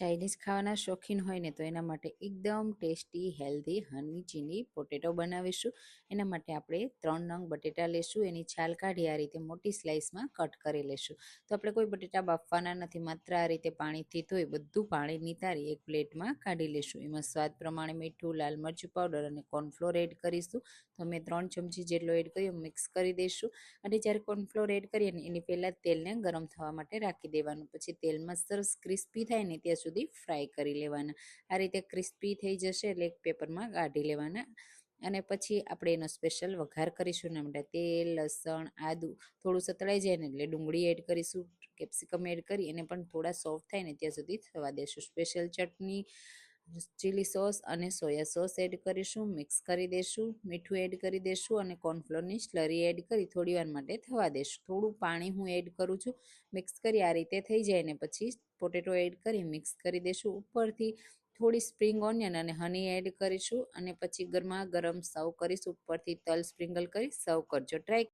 Chinese ખાવાના શોખીન હોય ને તો એના માટે એકદમ tasty, healthy honey chilli potato બનાવીશું. એના માટે આપણે ત્રણ નંગ બટેટા લેશું, એની છાલ કાઢી આ રીતે મોટી સ્લાઇસમાં કટ કરી લેશું. તો આપણે કોઈ બટેટા બાફવાના નથી, માત્ર આ રીતે પાણીથી ધોઈ બધું પાણી નિતારી એક પ્લેટમાં કાઢી લેશું. એમાં સ્વાદ પ્રમાણે મીઠું, લાલ મરચું પાવડર અને કોર્નફ્લોર એડ કરીશું. તો અમે ત્રણ ચમચી જેટલો એડ કર્યો, મિક્સ કરી દઈશું અને જ્યારે કોર્નફ્લોર એડ કરીએ ને એની પહેલાં તેલને ગરમ થવા માટે રાખી દેવાનું. પછી તેલમાં સરસ ક્રિસ્પી થાય ને ત્યાં સુધી ફ્રાય કરી લેવાના. આ રીતે ક્રિસ્પી થઈ જશે એટલે એક પેપરમાં કાઢી લેવાના. અને પછી આપણે એનો સ્પેશિયલ વઘાર કરીશું એના માટે તેલ, લસણ, આદું થોડું સતળાઈ જાય ને એટલે ડુંગળી એડ કરીશું, કેપ્સિકમ એડ કરી, એને પણ થોડા સોફ્ટ થાય ને ત્યાં સુધી થવા દેશું. સ્પેશિયલ ચટણી ચીલી સોસ અને સોયા સોસ એડ કરીશું, મિક્સ કરી દઈશું મીઠું એડ કરી દઈશું અને કોર્નફ્લોરની સ્લરી એડ કરી થોડી વાર માટે થવા દઈશું થોડું પાણી હું એડ કરું છું, મિક્સ કરી આ રીતે થઈ જાય ને પછી પોટેટો એડ કરી મિક્સ કરી દઈશું ઉપરથી થોડી સ્પ્રિંગ ઓનિયન અને હની એડ કરીશું અને પછી ગરમા ગરમ સર્વ કરીશું, ઉપરથી તલ સ્પ્રિંગલ કરી સર્વ કરજો. ટ્રાય